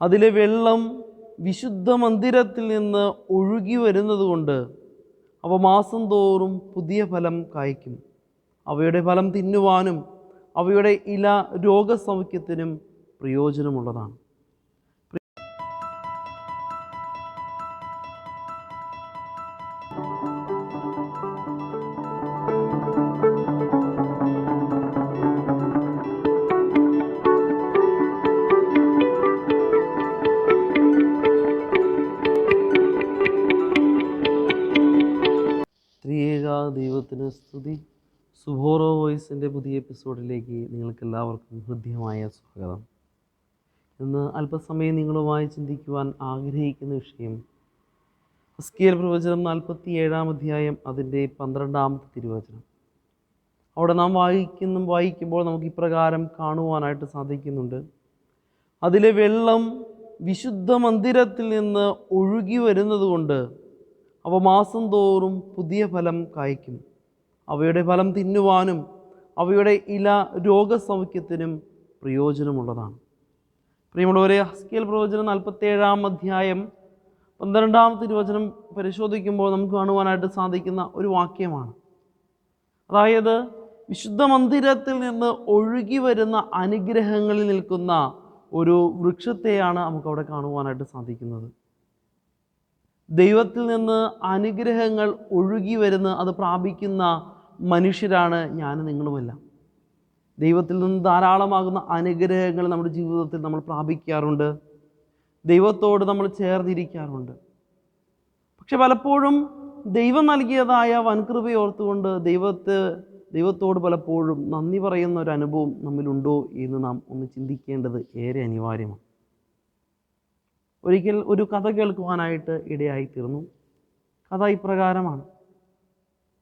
അതിലെ വെള്ളം വിശുദ്ധ മന്ദിരത്തിൽ നിന്ന് ഒഴുകി വരുന്നതുകൊണ്ട് അവ മാസം തോറും പുതിയ ഫലം കായ്ക്കും. അവയുടെ ഫലം തിന്നുവാനും അവയുടെ ഇല രോഗസൗഖ്യത്തിനും പ്രയോജനമുള്ളതാണ്. സ്തുതി. സുബോറോ വോയിസിന്റെ പുതിയ എപ്പിസോഡിലേക്ക് നിങ്ങൾക്ക് എല്ലാവർക്കും ഹൃദ്യമായ സ്വാഗതം. ഇന്ന് അല്പസമയം നിങ്ങളുമായി ചിന്തിക്കുവാൻ ആഗ്രഹിക്കുന്ന വിഷയം ഹസ്കിയൽ പ്രവചനം നാൽപ്പത്തി ഏഴാം അധ്യായം അതിന്റെ പന്ത്രണ്ടാമത്തെ തിരുവചനം. അവിടെ നാം വായിക്കുന്നു വായിക്കുമ്പോൾ നമുക്ക് ഇപ്രകാരം കാണുവാനായിട്ട് സാധിക്കുന്നുണ്ട്. അതിലെ വെള്ളം വിശുദ്ധ മന്ദിരത്തിൽ നിന്ന് ഒഴുകി വരുന്നത് കൊണ്ട് അവ മാസം തോറും പുതിയ ഫലം കായ്ക്കും. അവയുടെ ഫലം തിന്നുവാനും അവയുടെ ഇല രോഗസൗഖ്യത്തിനും പ്രയോജനമുള്ളതാണ്. പ്രിയമുള്ളവരെ ഹസ്കിയൽ പ്രവചനം നാൽപ്പത്തേഴാം അധ്യായം പന്ത്രണ്ടാം തിരുവചനം പരിശോധിക്കുമ്പോൾ നമുക്ക് കാണുവാനായിട്ട് സാധിക്കുന്ന ഒരു വാക്യമാണ്. അതായത് വിശുദ്ധ മന്ദിരത്തിൽ നിന്ന് ഒഴുകി വരുന്ന അനുഗ്രഹങ്ങളിൽ നിൽക്കുന്ന ഒരു വൃക്ഷത്തെയാണ് നമുക്കവിടെ കാണുവാനായിട്ട് സാധിക്കുന്നത്. ദൈവത്തിൽ നിന്ന് അനുഗ്രഹങ്ങൾ ഒഴുകി വരുന്ന അത് പ്രാപിക്കുന്ന മനുഷ്യരാണ് ഞാൻ നിങ്ങളുമെല്ലാം. ദൈവത്തിൽ നിന്ന് ധാരാളമാകുന്ന അനുഗ്രഹങ്ങൾ നമ്മുടെ ജീവിതത്തിൽ നമ്മൾ പ്രാപിക്കാറുണ്ട്. ദൈവത്തോട് നമ്മൾ ചേർന്നിരിക്കാറുണ്ട്. പക്ഷെ പലപ്പോഴും ദൈവം നൽകിയതായ വൻകൃപയോർത്തുകൊണ്ട് ദൈവത്തെ ദൈവത്തോട് പലപ്പോഴും നന്ദി പറയുന്ന ഒരു അനുഭവം നമ്മിലുണ്ടോ എന്ന് നാം ഒന്ന് ചിന്തിക്കേണ്ടത് ഏറെ അനിവാര്യമാണ്. ഒരിക്കൽ ഒരു കഥ കേൾക്കുവാനായിട്ട് ഇടയായിത്തീർന്നു. കഥ ഇപ്രകാരമാണ്.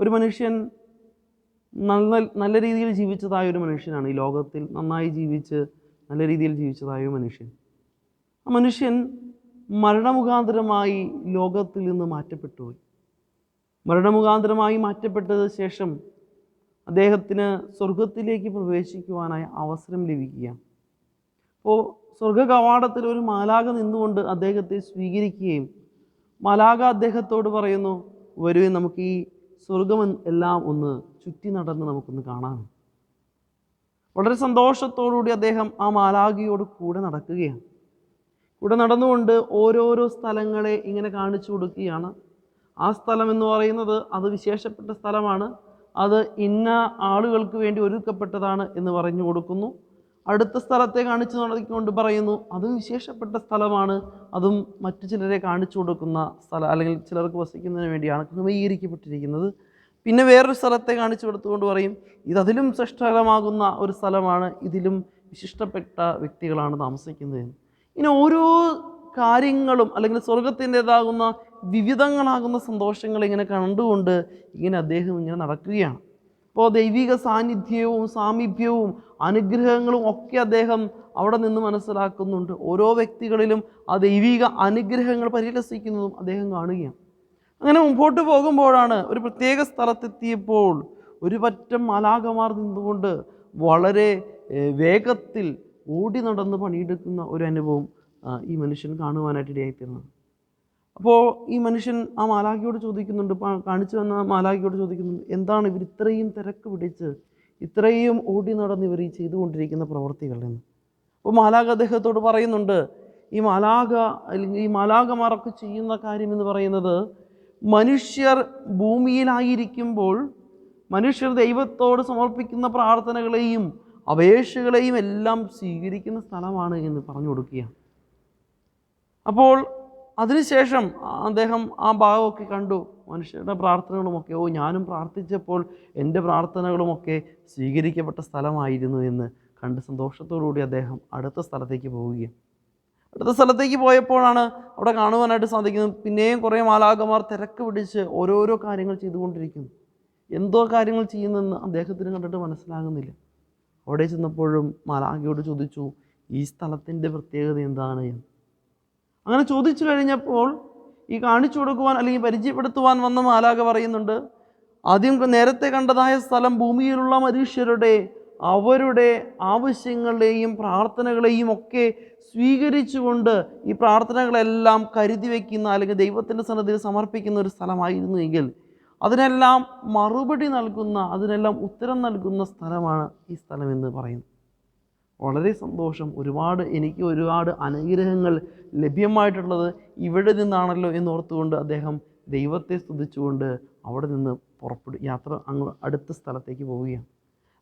ഒരു മനുഷ്യൻ നല്ല നല്ല രീതിയിൽ ജീവിച്ചതായ ഒരു മനുഷ്യനാണ് ഈ ലോകത്തിൽ നന്നായി ജീവിച്ച് നല്ല രീതിയിൽ ജീവിച്ചതായ ഒരു മനുഷ്യൻ. ആ മനുഷ്യൻ മരണമുഖാന്തരമായി ലോകത്തിൽ നിന്ന് മാറ്റപ്പെട്ടു പോയി മരണമുഖാന്തരമായി മാറ്റപ്പെട്ടത് ശേഷം അദ്ദേഹത്തിന് സ്വർഗത്തിലേക്ക് പ്രവേശിക്കുവാനായ അവസരം ലഭിക്കുകയാണ്. അപ്പോൾ സ്വർഗ കവാടത്തിൽ ഒരു മാലാക നിന്നുകൊണ്ട് അദ്ദേഹത്തെ സ്വീകരിക്കുകയും മാലാക അദ്ദേഹത്തോട് പറയുന്നു വരുവേ നമുക്ക് ഈ സ്വർഗം എല്ലാം ഒന്ന് ചുറ്റി നടന്ന് നമുക്കൊന്ന് കാണാം. വളരെ സന്തോഷത്തോടുകൂടി അദ്ദേഹം ആ മാലാഖിയോട് കൂടെ നടക്കുകയാണ്. കൂടെ നടന്നുകൊണ്ട് ഓരോരോ സ്ഥലങ്ങളെ ഇങ്ങനെ കാണിച്ചു കൊടുക്കുകയാണ്. ആ സ്ഥലം എന്ന് പറയുന്നത് അത് വിശേഷപ്പെട്ട സ്ഥലമാണ്. അത് ഇന്ന ആളുകൾക്ക് വേണ്ടി ഒരുക്കപ്പെട്ടതാണ് എന്ന് പറഞ്ഞു കൊടുക്കുന്നു. അടുത്ത സ്ഥലത്തെ കാണിച്ചു നടത്തിക്കൊണ്ട് പറയുന്നു അത് വിശേഷപ്പെട്ട സ്ഥലമാണ്. അതും മറ്റു ചിലരെ കാണിച്ചു കൊടുക്കുന്ന സ്ഥലം അല്ലെങ്കിൽ ചിലർക്ക് വസിക്കുന്നതിന് വേണ്ടിയാണ് ക്രമീകരിക്കപ്പെട്ടിരിക്കുന്നത്. പിന്നെ വേറൊരു സ്ഥലത്തെ കാണിച്ചു കൊടുത്തുകൊണ്ട് പറയും ഇതതിലും ശ്രേഷ്ഠകരമാകുന്ന ഒരു സ്ഥലമാണ് ഇതിലും വിശിഷ്ടപ്പെട്ട വ്യക്തികളാണ് താമസിക്കുന്നത്. ഇങ്ങനെ ഓരോ കാര്യങ്ങളും അല്ലെങ്കിൽ സ്വർഗത്തിന്റെതാകുന്ന വിവിധങ്ങളാകുന്ന സന്തോഷങ്ങൾ ഇങ്ങനെ കണ്ടുകൊണ്ട് ഇങ്ങനെ അദ്ദേഹം ഇങ്ങനെ നടക്കുകയാണ്. അപ്പോൾ ദൈവിക സാന്നിധ്യവും സാമീപ്യവും അനുഗ്രഹങ്ങളും ഒക്കെ അദ്ദേഹം അവിടെ നിന്ന് മനസ്സിലാക്കുന്നുണ്ട്. ഓരോ വ്യക്തികളിലും ആ ദൈവിക അനുഗ്രഹങ്ങൾ പരിലസിക്കുന്നതും അദ്ദേഹം കാണുകയാണ്. അങ്ങനെ മുമ്പോട്ട് പോകുമ്പോഴാണ് ഒരു പ്രത്യേക സ്ഥലത്തെത്തിയപ്പോൾ ഒരു പറ്റം മാലാകമാർ നിന്നുകൊണ്ട് വളരെ വേഗത്തിൽ ഓടി നടന്ന് പണിയെടുക്കുന്ന ഒരു അനുഭവം ഈ മനുഷ്യൻ കാണുവാനായിട്ട് ഇടയായിത്തീർന്നത് അപ്പോൾ ഈ മനുഷ്യൻ ആ മാലാഖിയോട് ചോദിക്കുന്നുണ്ട് കാണിച്ചു വന്ന മാലാഖിയോട് ചോദിക്കുന്നുണ്ട് എന്താണ് ഇവർ ഇത്രയും തിരക്ക് പിടിച്ച് ഇത്രയും ഓടി നടന്ന് ഇവർ ഈ ചെയ്തുകൊണ്ടിരിക്കുന്ന പ്രവർത്തികൾ എന്ന് അപ്പോൾ മാലാഖ അദ്ദേഹത്തോട് പറയുന്നുണ്ട് ഈ മാലാഖ അല്ലെങ്കിൽ ഈ മാലാഖമാരൊക്കെ ചെയ്യുന്ന കാര്യം എന്ന് പറയുന്നത് മനുഷ്യർ ഭൂമിയിലായിരിക്കുമ്പോൾ മനുഷ്യർ ദൈവത്തോട് സമർപ്പിക്കുന്ന പ്രാർത്ഥനകളെയും അപേക്ഷകളെയും എല്ലാം സ്വീകരിക്കുന്ന സ്ഥലമാണ് എന്ന് പറഞ്ഞു കൊടുക്കുകയാണ്. അപ്പോൾ അതിനുശേഷം അദ്ദേഹം ആ ഭാഗമൊക്കെ കണ്ടു. മനുഷ്യരുടെ പ്രാർത്ഥനകളുമൊക്കെ ഓ ഞാനും പ്രാർത്ഥിച്ചപ്പോൾ എന്റെ പ്രാർത്ഥനകളുമൊക്കെ സ്വീകരിക്കപ്പെട്ട സ്ഥലമായിരുന്നു എന്ന് കണ്ട് സന്തോഷത്തോടുകൂടി അദ്ദേഹം അടുത്ത സ്ഥലത്തേക്ക് പോവുകയാണ്. അടുത്ത സ്ഥലത്തേക്ക് പോയപ്പോഴാണ് അവിടെ കാണുവാനായിട്ട് സാധിക്കുന്നത്. പിന്നെയും കുറേ മാലാകമാർ തിരക്ക് പിടിച്ച് ഓരോരോ കാര്യങ്ങൾ ചെയ്തുകൊണ്ടിരിക്കുന്നു. എന്തോ കാര്യങ്ങൾ ചെയ്യുന്നെന്ന് അദ്ദേഹത്തിന് കണ്ടിട്ട് മനസ്സിലാകുന്നില്ല. അവിടെ ചെന്നപ്പോഴും മാലാഖയോട് ചോദിച്ചു ഈ സ്ഥലത്തിന്റെ പ്രത്യേകത എന്താണ്? എന്ന്. അങ്ങനെ ചോദിച്ചു കഴിഞ്ഞപ്പോൾ ഈ കാണിച്ചു കൊടുക്കുവാൻ അല്ലെങ്കിൽ പരിചയപ്പെടുത്തുവാൻ വന്ന മാലാഖ പറയുന്നുണ്ട് ആദ്യം നേരത്തെ കണ്ടതായ സ്ഥലം ഭൂമിയിലുള്ള മനുഷ്യരുടെ അവരുടെ ആവശ്യങ്ങളെയും പ്രാർത്ഥനകളെയും ഒക്കെ സ്വീകരിച്ചുകൊണ്ട് ഈ പ്രാർത്ഥനകളെല്ലാം കരുതി വയ്ക്കുന്ന അല്ലെങ്കിൽ ദൈവത്തിന്റെ സന്നദ്ധയിൽ സമർപ്പിക്കുന്ന ഒരു സ്ഥലമായിരുന്നു എങ്കിൽ അതിനെല്ലാം മറുപടി നൽകുന്ന അതിനെല്ലാം ഉത്തരം നൽകുന്ന സ്ഥലമാണ് ഈ സ്ഥലം എന്ന് പറയുന്നത് വളരെ സന്തോഷം. ഒരുപാട് എനിക്ക് ഒരുപാട് അനുഗ്രഹങ്ങൾ ലഭ്യമായിട്ടുള്ളത് ഇവിടെ നിന്നാണല്ലോ എന്നോർത്തുകൊണ്ട് അദ്ദേഹം ദൈവത്തെ സ്തുതിച്ചുകൊണ്ട് അവിടെ നിന്ന് പുറപ്പെടും യാത്ര അങ്ങ് അടുത്ത സ്ഥലത്തേക്ക് പോവുകയാണ്.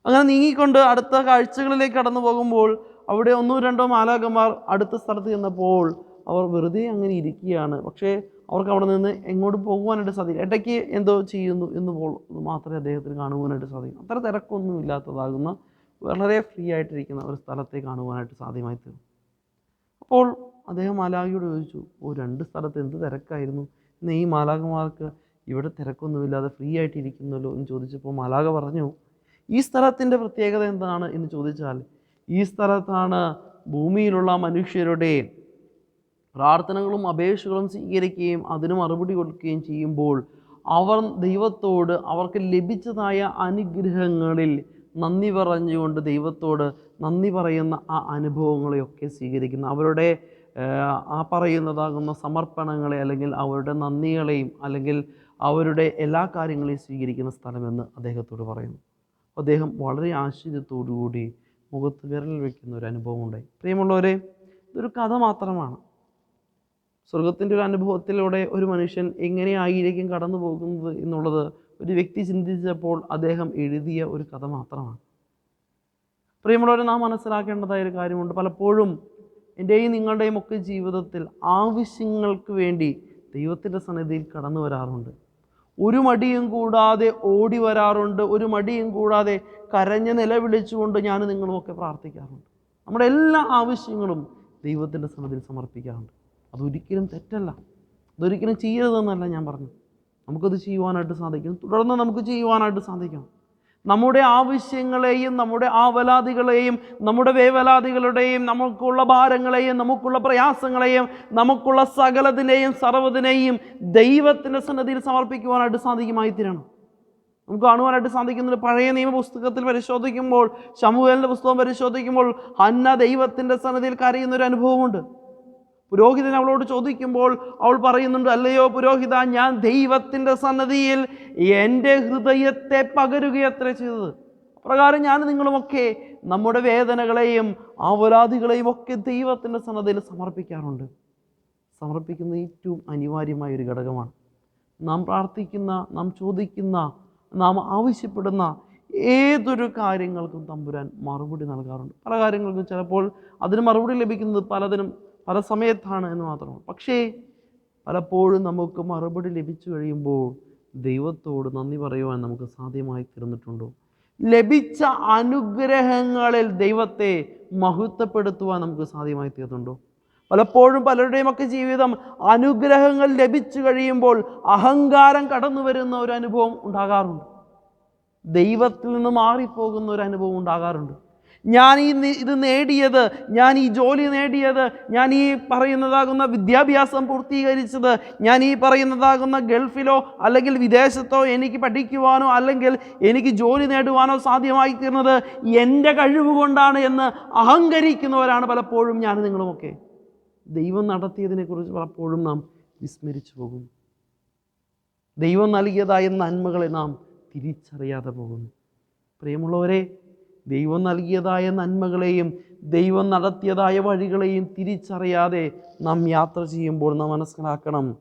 അങ്ങനെ നീങ്ങിക്കൊണ്ട് അടുത്ത കാഴ്ചകളിലേക്ക് കടന്നു പോകുമ്പോൾ അവിടെ ഒന്നോ രണ്ടോ മാലാകന്മാർ അടുത്ത സ്ഥലത്ത് ചെന്നപ്പോൾ അവർ വെറുതെ അങ്ങനെ ഇരിക്കുകയാണ്. പക്ഷേ അവർക്ക് അവിടെ നിന്ന് എങ്ങോട്ട് പോകുവാനായിട്ട് സാധിക്കും ഇടയ്ക്ക് എന്തോ ചെയ്യുന്നു എന്ന് പോൾ മാത്രമേ അദ്ദേഹത്തിന് കാണുവാനായിട്ട് സാധിക്കും. അത്ര തിരക്കൊന്നും ഇല്ലാത്തതാകുന്ന വളരെ ഫ്രീ ആയിട്ടിരിക്കുന്ന ഒരു സ്ഥലത്തെ കാണുവാനായിട്ട് സാധ്യമായി തീർന്നു. അപ്പോൾ അദ്ദേഹം മാലാഖിയോട് ചോദിച്ചു ഓ രണ്ട് സ്ഥലത്ത് എന്ത് തിരക്കായിരുന്നു? ഇന്ന് ഈ മാലാഖമാർക്ക് ഇവിടെ തിരക്കൊന്നുമില്ലാതെ ഫ്രീ ആയിട്ടിരിക്കുന്നല്ലോ? എന്ന് ചോദിച്ചപ്പോൾ മാലാഖ പറഞ്ഞു ഈ സ്ഥലത്തിന്റെ പ്രത്യേകത എന്താണ് എന്ന് ചോദിച്ചാൽ ഈ സ്ഥലത്താണ് ഭൂമിയിലുള്ള മനുഷ്യരുടെ പ്രാർത്ഥനകളും അപേക്ഷകളും സ്വീകരിക്കുകയും അതിന് മറുപടി കൊടുക്കുകയും ചെയ്യുമ്പോൾ അവർ ദൈവത്തോട് അവർക്ക് ലഭിച്ചതായ അനുഗ്രഹങ്ങളിൽ നന്ദി പറഞ്ഞുകൊണ്ട് ദൈവത്തോട് നന്ദി പറയുന്ന ആ അനുഭവങ്ങളെയൊക്കെ സ്വീകരിക്കുന്നു അവരുടെ ആ പറയുന്നതാകുന്ന സമർപ്പണങ്ങളെ അല്ലെങ്കിൽ അവരുടെ നന്ദികളെയും അല്ലെങ്കിൽ അവരുടെ എല്ലാ കാര്യങ്ങളെയും സ്വീകരിക്കുന്ന സ്ഥലമെന്ന് അദ്ദേഹത്തോട് പറയുന്നു. അദ്ദേഹം വളരെ ആശ്ചര്യത്തോടുകൂടി മുഖത്ത് വിരൽ വയ്ക്കുന്ന ഒരു അനുഭവം ഉണ്ടായി. പ്രിയമുള്ളവരെ ഇതൊരു കഥ മാത്രമാണ്. സ്വർഗത്തിന്റെ ഒരു അനുഭവത്തിലൂടെ ഒരു മനുഷ്യൻ എങ്ങനെയായിരിക്കും കടന്നു പോകുന്നത് എന്നുള്ളത് ഒരു വ്യക്തി ചിന്തിച്ചപ്പോൾ അദ്ദേഹം എഴുതിയ ഒരു കഥ മാത്രമാണ്. പ്രിയമുള്ളവരെ നാം മനസ്സിലാക്കേണ്ടതായ ഒരു കാര്യമുണ്ട്. പലപ്പോഴും എന്റെയും നിങ്ങളുടെയും ഒക്കെ ജീവിതത്തിൽ ആവശ്യങ്ങൾക്ക് വേണ്ടി ദൈവത്തിന്റെ സന്നിധിയിൽ കടന്നു വരാറുണ്ട്. ഒരു മടിയും കൂടാതെ ഓടി വരാറുണ്ട് ഒരു മടിയും കൂടാതെ കരഞ്ഞ് നിലവിളിച്ചുകൊണ്ട് ഞാൻ നിങ്ങളുമൊക്കെ പ്രാർത്ഥിക്കാറുണ്ട്. നമ്മുടെ എല്ലാ ആവശ്യങ്ങളും ദൈവത്തിന്റെ സന്നദ്ധിയിൽ സമർപ്പിക്കാറുണ്ട്. അതൊരിക്കലും തെറ്റല്ല. അതൊരിക്കലും ചെയ്യരുതെന്നല്ല ഞാൻ പറഞ്ഞു നമുക്കത് ചെയ്യുവാനായിട്ട് സാധിക്കും. തുടർന്ന് നമുക്ക് ചെയ്യുവാനായിട്ട് സാധിക്കും നമ്മുടെ ആവശ്യങ്ങളെയും നമ്മുടെ ആവലാതികളെയും നമ്മുടെ വേവലാതികളുടെയും നമുക്കുള്ള ഭാരങ്ങളെയും നമുക്കുള്ള പ്രയാസങ്ങളെയും നമുക്കുള്ള സകലതിനെയും സർവതിനെയും ദൈവത്തിന്റെ സന്നദ്ധിയിൽ സമർപ്പിക്കുവാനായിട്ട് സാധിക്കുമായി തീരണം നമുക്ക് കാണുവാനായിട്ട് സാധിക്കുന്നത് പഴയ നിയമ പുസ്തകത്തിൽ പരിശോധിക്കുമ്പോൾ ശമുവേലിന്റെ പുസ്തകം പരിശോധിക്കുമ്പോൾ ഹന്ന ദൈവത്തിന്റെ സന്നദ്ധിയിൽ കരയുന്നൊരു അനുഭവമുണ്ട് പുരോഹിതൻ അവളോട് ചോദിക്കുമ്പോൾ അവൾ പറയുന്നുണ്ട് അല്ലയോ പുരോഹിത ഞാൻ ദൈവത്തിന്റെ സന്നദ്ധിയിൽ എന്റെ ഹൃദയത്തെ പകരുകയത്ര ചെയ്തത്. പ്രകാരം ഞാൻ നിങ്ങളുമൊക്കെ നമ്മുടെ വേദനകളെയും ആവലാദികളെയും ഒക്കെ ദൈവത്തിന്റെ സന്നദ്ധയിൽ സമർപ്പിക്കാറുണ്ട്. സമർപ്പിക്കുന്ന ഏറ്റവും അനിവാര്യമായ ഒരു ഘടകമാണ്. നാം പ്രാർത്ഥിക്കുന്ന നാം ചോദിക്കുന്ന നാം ആവശ്യപ്പെടുന്ന ഏതൊരു കാര്യങ്ങൾക്കും തമ്പുരാൻ മറുപടി നൽകാറുണ്ട്. പല കാര്യങ്ങൾക്കും ചിലപ്പോൾ അതിന് മറുപടി ലഭിക്കുന്നത് പലതിനും പല സമയത്താണ് എന്ന് മാത്രമാണ്. പക്ഷേ പലപ്പോഴും നമുക്ക് മറുപടി ലഭിച്ചു കഴിയുമ്പോൾ ദൈവത്തോട് നന്ദി പറയുവാൻ നമുക്ക് സാധ്യമായി തീർന്നിട്ടുണ്ടോ? ലഭിച്ച അനുഗ്രഹങ്ങളിൽ ദൈവത്തെ മഹത്വപ്പെടുത്തുവാൻ നമുക്ക് സാധ്യമായി തീർന്നുണ്ടോ പലപ്പോഴും പലരുടെയും ഒക്കെ ജീവിതം അനുഗ്രഹങ്ങൾ ലഭിച്ചു കഴിയുമ്പോൾ അഹങ്കാരം കടന്നു വരുന്ന ഒരു അനുഭവം ഉണ്ടാകാറുണ്ട്. ദൈവത്തിൽ നിന്ന് മാറിപ്പോകുന്ന ഒരു അനുഭവം ഉണ്ടാകാറുണ്ട്. ഞാൻ ഈ ഇത് നേടിയത് ഞാൻ ഈ ജോലി നേടിയത് ഞാൻ ഈ പറയുന്നതാകുന്ന വിദ്യാഭ്യാസം പൂർത്തീകരിച്ചത് ഞാൻ ഈ പറയുന്നതാകുന്ന ഗൾഫിലോ അല്ലെങ്കിൽ വിദേശത്തോ എനിക്ക് പഠിക്കുവാനോ അല്ലെങ്കിൽ എനിക്ക് ജോലി നേടുവാനോ സാധ്യമായി തീർന്നത് എന്റെ കഴിവ് കൊണ്ടാണ് എന്ന് അഹങ്കരിക്കുന്നവരാണ് പലപ്പോഴും ഞാൻ നിങ്ങളുമൊക്കെ. ദൈവം നടത്തിയതിനെക്കുറിച്ച് പലപ്പോഴും നാം വിസ്മരിച്ചു പോകും ദൈവം നൽകിയതായ നന്മകളെ നാം തിരിച്ചറിയാതെ പോകുന്നു. പ്രിയമുള്ളവരെ ദൈവം നൽകിയതായ നന്മകളെയും ദൈവം നടത്തിയതായ വഴികളെയും തിരിച്ചറിയാതെ നാം യാത്ര ചെയ്യുമ്പോൾ നാം മനസ്സിലാക്കണം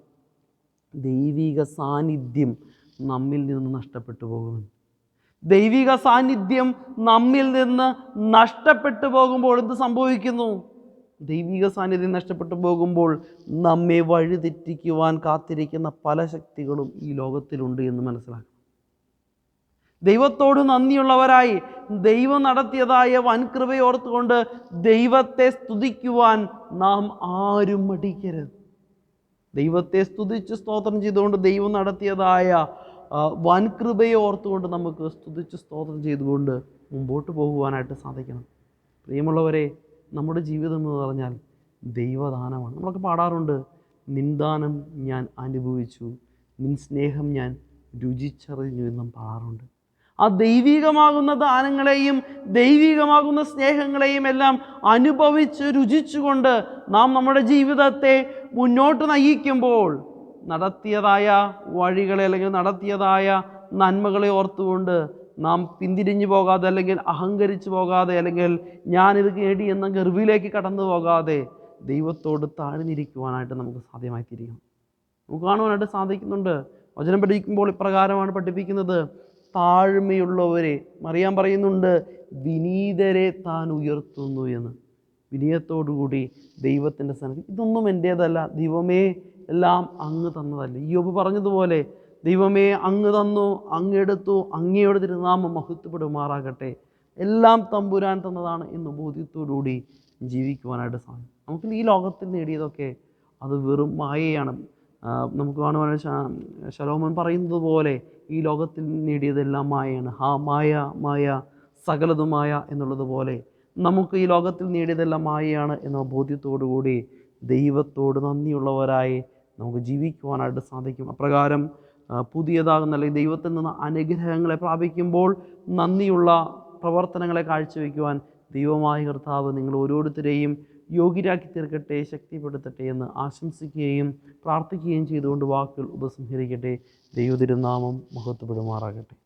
ദൈവിക സാന്നിധ്യം നമ്മിൽ നിന്ന് നഷ്ടപ്പെട്ടു പോകുമെന്ന് ദൈവിക സാന്നിധ്യം നമ്മിൽ നിന്ന് നഷ്ടപ്പെട്ടു പോകുമ്പോൾ എന്ത് സംഭവിക്കുന്നു? ദൈവിക സാന്നിധ്യം നഷ്ടപ്പെട്ടു പോകുമ്പോൾ നമ്മെ വഴിതെറ്റിക്കുവാൻ കാത്തിരിക്കുന്ന പല ശക്തികളും ഈ ലോകത്തിലുണ്ട് എന്ന് മനസ്സിലാക്കണം. ദൈവത്തോട് നന്ദിയുള്ളവരായി ദൈവം നടത്തിയതായ വൻകൃപയോർത്തുകൊണ്ട് ദൈവത്തെ സ്തുതിക്കുവാൻ നാം ആരും മടിക്കരുത്. ദൈവത്തെ സ്തുതിച്ച് സ്തോത്രം ചെയ്തുകൊണ്ട് ദൈവം നടത്തിയതായ വൻകൃപയെ ഓർത്തുകൊണ്ട് നമുക്ക് സ്തുതിച്ച് സ്തോത്രം ചെയ്തുകൊണ്ട് മുമ്പോട്ട് പോകുവാനായിട്ട് സാധിക്കണം. പ്രിയമുള്ളവരെ നമ്മുടെ ജീവിതം എന്ന് പറഞ്ഞാൽ ദൈവദാനമാണ്. നമ്മളൊക്കെ പാടാറുണ്ട് നിന്ദാനം ഞാൻ അനുഭവിച്ചു നിൻ സ്നേഹം ഞാൻ രുചിച്ചറിഞ്ഞു എന്നും പാടാറുണ്ട്. ആ ദൈവികമാകുന്ന ദാനങ്ങളെയും ദൈവികമാകുന്ന സ്നേഹങ്ങളെയും എല്ലാം അനുഭവിച്ച് രുചിച്ചുകൊണ്ട് നാം നമ്മുടെ ജീവിതത്തെ മുന്നോട്ട് നയിക്കുമ്പോൾ നടത്തിയതായ വഴികളെ അല്ലെങ്കിൽ നടത്തിയതായ നന്മകളെ ഓർത്തുകൊണ്ട് നാം പിന്തിരിഞ്ഞു പോകാതെ അല്ലെങ്കിൽ അഹങ്കരിച്ചു പോകാതെ അല്ലെങ്കിൽ ഞാനിത് കേടി എന്ന ഗർഭിലേക്ക് കടന്നു പോകാതെ ദൈവത്തോട് താഴ്ന്നിരിക്കുവാനായിട്ട് നമുക്ക് സാധ്യമായി നമുക്ക് കാണുവാനായിട്ട് സാധിക്കുന്നുണ്ട്. വചനം പഠിക്കുമ്പോൾ ഇപ്രകാരമാണ് പഠിപ്പിക്കുന്നത്. താഴ്മയുള്ളവരെ മറിയാൻ പറയുന്നുണ്ട് വിനീതരെ താൻ ഉയർത്തുന്നു എന്ന്. വിനയത്തോടുകൂടി ദൈവത്തിന്റെ സന്നിധി. ഇതൊന്നും എന്റേതല്ല. ദൈവമേ എല്ലാം അങ്ങ് തന്നതല്ല. യോബ് പറഞ്ഞതുപോലെ ദൈവമേ അങ്ങ് തന്നു അങ്ങെടുത്തു അങ്ങയുടെ തിരുനാമം മഹത്വപ്പെടുമാറാകട്ടെ. എല്ലാം തമ്പുരാൻ തന്നതാണ് എന്ന് ബോധ്യത്തോടുകൂടി ജീവിക്കുവാനായിട്ട് സാധിക്കും. നമുക്ക് ഈ ലോകത്തിൽ നേടിയതൊക്കെ അത് വെറും മായയാണ്. നമുക്ക് കാണുവാൻ ശലോമൻ പറയുന്നത് പോലെ ഈ ലോകത്തിൽ നേടിയതെല്ലാം മായയാണ്. ഹാ മായ മായ സകലതുമായ എന്നുള്ളത് പോലെ നമുക്ക് ഈ ലോകത്തിൽ നേടിയതെല്ലാം മായയാണ് എന്ന ബോധ്യത്തോടു കൂടി ദൈവത്തോട് നന്ദിയുള്ളവരായി നമുക്ക് ജീവിക്കുവാനായിട്ട് സാധിക്കും. അപ്രകാരം പുതിയതാകുന്ന അല്ലെങ്കിൽ ദൈവത്തിൽ നിന്ന് അനുഗ്രഹങ്ങളെ പ്രാപിക്കുമ്പോൾ നന്ദിയുള്ള പ്രവർത്തനങ്ങളെ കാഴ്ചവെക്കുവാൻ ദൈവമായ കർത്താവ് നിങ്ങൾ ഓരോരുത്തരെയും യോഗ്യരാക്കി തീർക്കട്ടെ ശക്തിപ്പെടുത്തട്ടെ എന്ന് ആശംസിക്കുകയും പ്രാർത്ഥിക്കുകയും ചെയ്തുകൊണ്ട് വാക്കുകൾ ഉപസംഹരിക്കട്ടെ. ദൈവതിരുനാമം മഹത്വപ്പെടുമാറാകട്ടെ.